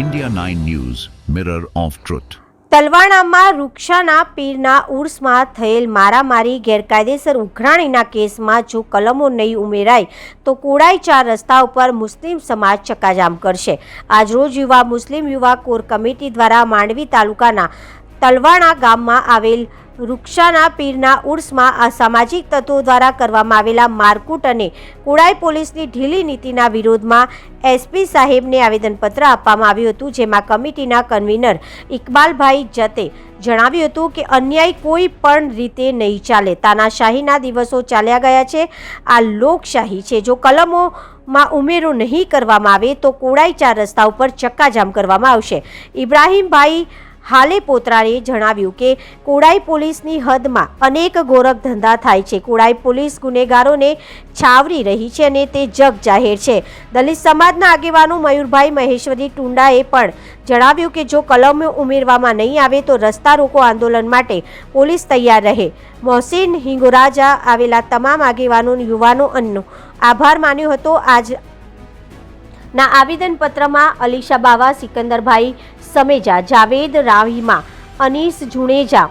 India 9 news mirror of truth તલવાણામાં રૂક્ષાના પીરના ઉર્સમાં થયેલ મારામારી, ગેરકાયદેસર ઉઘરાણીના કેસમાં જો કલમો નહીં ઉમેરાય, તો કોડાઈ ચાર રસ્તા ઉપર મુસ્લિમ સમાજ ચક્કાજામ કરશે. આજરોજ યુવા મુસ્લિમ યુવા કોર કમિટી દ્વારા માંડવી તાલુકાના તલવાણા ગામમાં આવેલ રૂક્ષાના પીરના ઉર્સમાં સામાજિક તત્વો દ્વારા કરવામાં આવેલા મારકૂટ અને કોડાઈ પોલીસની ઢીલી નીતિના વિરોધમાં એસપી સાહેબને આવેદનપત્ર આપવામાં આવ્યું હતું, જેમાં કમિટીના કન્વીનર ઇકબાલભાઈ જતે જણાવ્યું હતું કે અન્યાય કોઈ પણ રીતે નહીં ચાલે. તાનાશાહીના દિવસો ચાલ્યા ગયા છે. આ લોકશાહી છે. જો કલમોમાં ઉમેરો નહીં કરવામાં આવે, તો કોડાઈ ચાર રસ્તા ઉપર ચક્કાજામ કરવામાં આવશે. ઇબ્રાહીમભાઈ હાલે પોતરાએ જણાવ્યું કે કોડાઈ પોલીસની હદમાં અનેક ગોરખ ધંધા થાય છે. કોડાઈ પોલીસ ગુનેગારોને છાવરી રહી છે અને તે જગ જાહેર છે. દલિત સમાજના આગેવાનો મયુરભાઈ મહેશ્વરી ટુંડાએ પણ જણાવ્યું કે જો કલમ ઉમેરવામાં નહીં આવે તો રસ્તા રોકો આંદોલન માટે પોલીસ તૈયાર રહે. મોહસિન હિંગોરાજા આવેલા તમામ આગેવાનો, યુવાનો અન્નો આભાર માન્યો હતો. આજ ના આવેદનપત્રમાં અલીશા બાવા, સિકંદરભાઈ સમેજા, જાવેદ રાહીમા અનીસ જુણેજા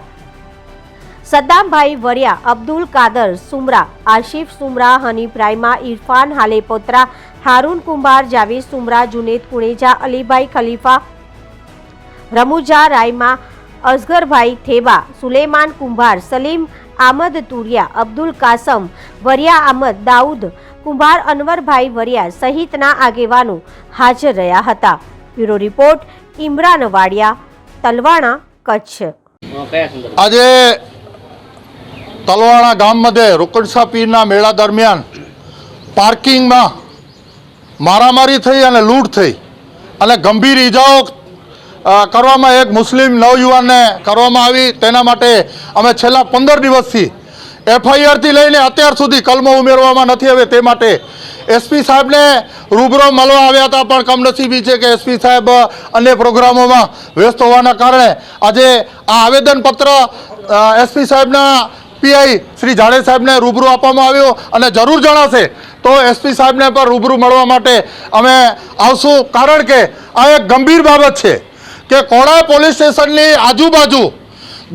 સદ્દામભાઈ વરિયા, અબ્દુલ કાદર સુમરા, આશિફ સુમરા હનીફ રાયમા ઇરફાન હાલેપોત્રા હારૂન કુંભાર, જાવેદ સુમરા, જુનેદ કુણેજા, અલીભાઈ ખલીફા, રમુજા રાયમા અસગરભાઈ થેબા, સુલેમાન કુંભાર, સલીમ આમદ તુરિયા, અબ્દુલ કાસમ, વરિયા આમદ દાઉદ, કુંભાર અનવરભાઈ વરિયા સહિતના આગેવાનો હાજર રહ્યા હતા. Bureau report Imran Wadiya Talwana, Kutch. આજે તલવાણા ગામ મધ્યે રોકડસા પીરના મેળા દરમિયાન પાર્કિંગમાં મારામારી થઈ અને લૂંટ થઈ અને ગંભીર ઈજાઓ કરવામાં એક મુસ્લિમ નવયુવાનને કરવામાં આવી. તેના માટે અમે છેલ્લા પંદર દિવસથી એફઆઈઆરથી લઈને અત્યાર સુધી કલમો ઉમેરવામાં નથી આવે તે માટે એસપી સાહેબને રૂબરૂ મળવા આવ્યા હતા, પણ કમનસીબી છે કે એસપી સાહેબ અન્ય પ્રોગ્રામોમાં વ્યસ્ત હોવાના કારણે આજે આ આવેદનપત્ર એસપી સાહેબના પીઆઈ શ્રી જાડે સાહેબને રૂબરૂ આપવામાં આવ્યો અને જરૂર જણાશે તો એસપી સાહેબને પણ રૂબરૂ મળવા માટે અમે આવશું. કારણ કે આ એક ગંભીર બાબત છે કે કોળા પોલીસ સ્ટેશનની આજુબાજુ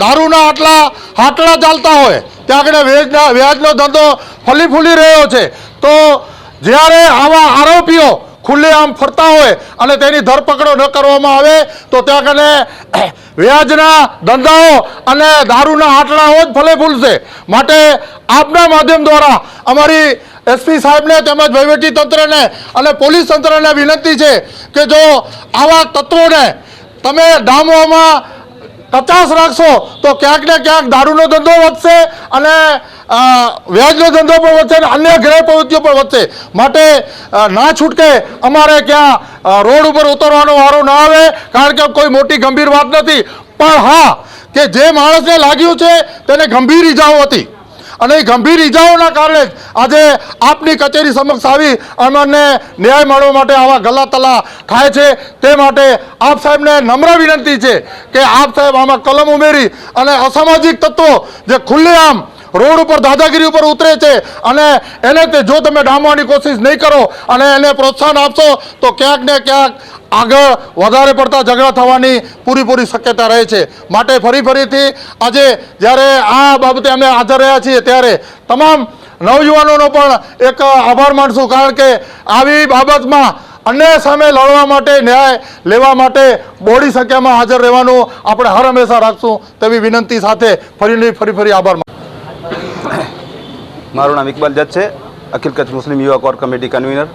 દારૂના આટલા હાટલા ચાલતા હોય, ત્યાં આગળ વ્યાજના વ્યાજનો ધંધો ફલી ફૂલી રહ્યો છે. તો જ્યારે આવા આરોપીઓ ખુલ્લેઆમ ફરતા હોય અને તેની ધરપકડો ન કરવામાં આવે, તો ત્યાં કને વ્યાજના ધંધાઓ અને દારૂના આટલાઓ જ ફલે ફૂલશે. માટે આપના માધ્યમ દ્વારા અમારી એસપી સાહેબને તેમજ વહીવટી તંત્રને અને પોલીસ તંત્રને વિનંતી છે કે જો આવા તત્વોને તમે ડામવામાં કચાસ રાખશો તો ક્યાંક ને ક્યાંક દારૂનો ધંધો વધશે અને વ્યાજનો ધંધો પણ વધશે અને અન્ય ગ્રહ પ્રવૃત્તિઓ પણ વધશે. માટે ના છૂટકે અમારે ક્યાં રોડ ઉપર ઉતરવાનો વારો ના આવે, કારણ કે કોઈ મોટી ગંભીર વાત નથી. પણ હા, કે જે માણસને લાગ્યું છે, તેને ગંભીર ઈજાઓ હતી. અને એ ગંભીર ઈજાઓના કારણે જ આજે આપની કચેરી સમક્ષ આવી અમને ન્યાય મળવા માટે આવા ગલા તલા થાય છે. તે માટે આપ સાહેબને નમ્ર વિનંતી છે કે આપ સાહેબ આમાં કલમ ઉમેરી અને અસામાજિક તત્વો જે ખુલ્લેઆમ રોડ ઉપર દાદાગીરી ઉપર ઉતરે છે અને એને જો તમે ડામવાની કોશિશ નહીં કરો અને એને પ્રોત્સાહન આપશો તો ક્યાંક ને ક્યાંક આગળ વધારે પડતા ઝઘડા થવાની પૂરીપૂરી શક્યતા રહે છે. માટે ફરી ફરીથી આજે જ્યારે આ બાબતે અમે હાજર રહ્યા છીએ ત્યારે તમામ નવયુવાનોનો પણ એક આભાર માનશું, કારણ કે આવી બાબતમાં અન્યાય સામે લડવા માટે, ન્યાય લેવા માટે બોડી સંખ્યામાં હાજર રહેવાનું આપણે હર હંમેશા રાખશું તેવી વિનંતી સાથે ફરી ફરી ફરી આભાર મારું નામ ઇકબાલ જજ છે, અખિલ કચ્છ મુસ્લિમ યુવા કોર કમિટી કન્વીનર.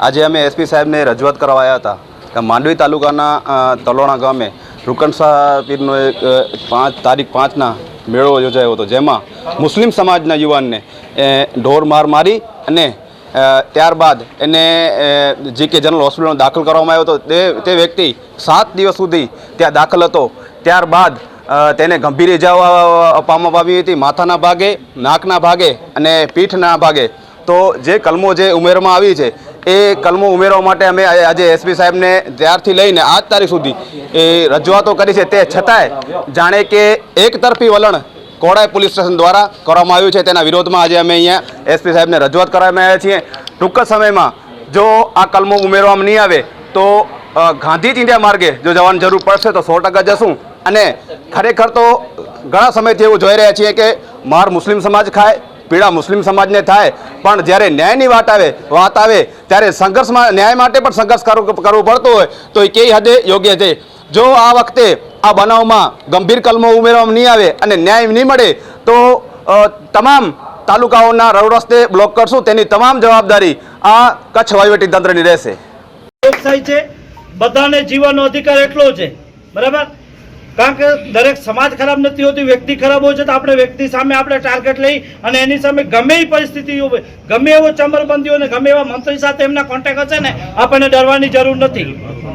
આજે અમે એસપી સાહેબને રજૂઆત કરવા આવ્યા હતા. માંડવી તાલુકાના તલોણા ગામે રૂકણશાહ પીરનો એક પાંચ, તારીખ પાંચના મેળો યોજાયો હતો, જેમાં મુસ્લિમ સમાજના યુવાનને ઢોર માર મારી અને ત્યારબાદ એને જે કે જનરલ હોસ્પિટલમાં દાખલ કરવામાં આવ્યો હતો, તે તે વ્યક્તિ સાત દિવસ સુધી ત્યાં દાખલ હતો. ત્યારબાદ તેને ગંભીર ઇજાઓ આપવામાં આવી હતી, માથાના ભાગે, નાકના ભાગે અને પીઠના ભાગે. તો જે કલમો જે ઉમેરવામાં આવી છે એ કલમો ઉમેરવા માટે અમે આજે એસપી સાહેબને ત્યારથી લઈને આજ તારીખ સુધી એ રજૂઆતો કરી છે. તે છતાંય જાણે કે એક તરફી વલણ કોડાઈ પોલીસ સ્ટેશન દ્વારા કરવામાં આવ્યું છે. તેના વિરોધમાં આજે અમે અહીંયા એસપી સાહેબને રજૂઆત કરવામાં આવ્યા છીએ. ટૂંક સમયમાં જો આ કલમો ઉમેરવામાં નહીં આવે તો ગાંધી ચિંધ્યા માર્ગે જો જવાની જરૂર પડશે તો સો ટકા જશું. અને ખરેખર તો ઘણા સમયથી એવું જોઈ રહ્યા છીએ કે માર મુસ્લિમ સમાજ ખાય પીડા મુસ્લિમ સમાજને થાય. પણ જ્યારે ન્યાયની વાત આવે વાત આવે, ત્યારે સંઘર્ષમાં, ન્યાય માટે પણ સંઘર્ષ કરવો પડતો હોય, તો એ કઈ હદે યોગ્ય છે. જો આ વખતે આ બનાવમાં ગંભીર કલમો ઉમેરવામાં નહીં આવે અને ન્યાય નહીં મળે, તો તમામ તાલુકાઓના રવ રસ્તે બ્લોક કરશું. તેની તમામ જવાબદારી આ કચ્છ વહીવટી તંત્રની રહેશે. છે. બધાને જીવનનો અધિકાર એટલો છે. બરાબર? કારણ કે દરેક સમાજ ખરાબ નથી હોતી, વ્યક્તિ ખરાબ હોય છે તો આપણે વ્યક્તિ સામે આપણે ટાર્ગેટ લઈ અને એની સામે ગમે એ પરિસ્થિતિ હોય ગમે એવો ચમરબંધીઓ ને ગમે એવા મંત્રી સાથે એમના કોન્ટેક્ટ હશે ને, આપણને ડરવાની જરૂર નથી.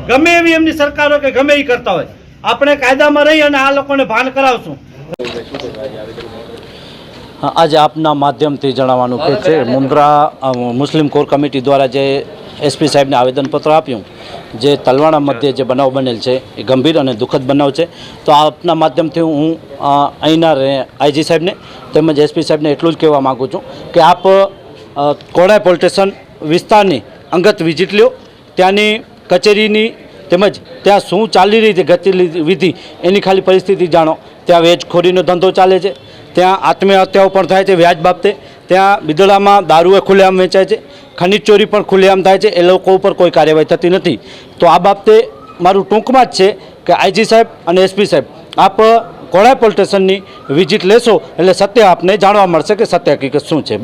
ગમે એવી એમની સરકારો કે ગમે એ કરતા હોય. આપણે કાયદામાં રહી અને આ લોકોને ભાન કરાવશું. આજે આપના માધ્યમથી જણાવવાનું કે છે, મુન્દ્રા મુસ્લિમ કોર કમિટી દ્વારા જે એસપી સાહેબને આવેદનપત્ર આપ્યું, જે તલવાણા મધ્યે જે બનાવ બનેલ છે, એ ગંભીર અને દુઃખદ બનાવ છે. તો આપના માધ્યમથી હું અહીંના આઈજી સાહેબને તેમજ એસપી સાહેબને એટલું જ કહેવા માગું છું કે આપ કોડાય સ્ટેશન વિસ્તારની અંગત વિઝિટ લ્યો, ત્યાંની કચેરીની તેમજ ત્યાં શું ચાલી રહી છે ગતિવિધિ, એની ખાલી પરિસ્થિતિ જાણો. ત્યાં વેજખોરીનો ધંધો ચાલે છે ત્યાં આત્મહત્યાઓ પણ થાય છે વ્યાજ બાબતે. ત્યાં બિદડામાં દારૂએ ખુલ્લેઆમ વેચાય છે. ખનિજ ચોરી પણ ખુલ્લેઆમ થાય છે. એ લોકો ઉપર કોઈ કાર્યવાહી થતી નથી. તો આ બાબતે મારું ટૂંકમાં જ છે કે આઈજી સાહેબ અને એસપી સાહેબ, આપ કોળાઈ પોલીસ સ્ટેશનની વિઝિટ લેશો એટલે સત્ય આપને જાણવા મળશે કે સત્ય હકીકત શું છે.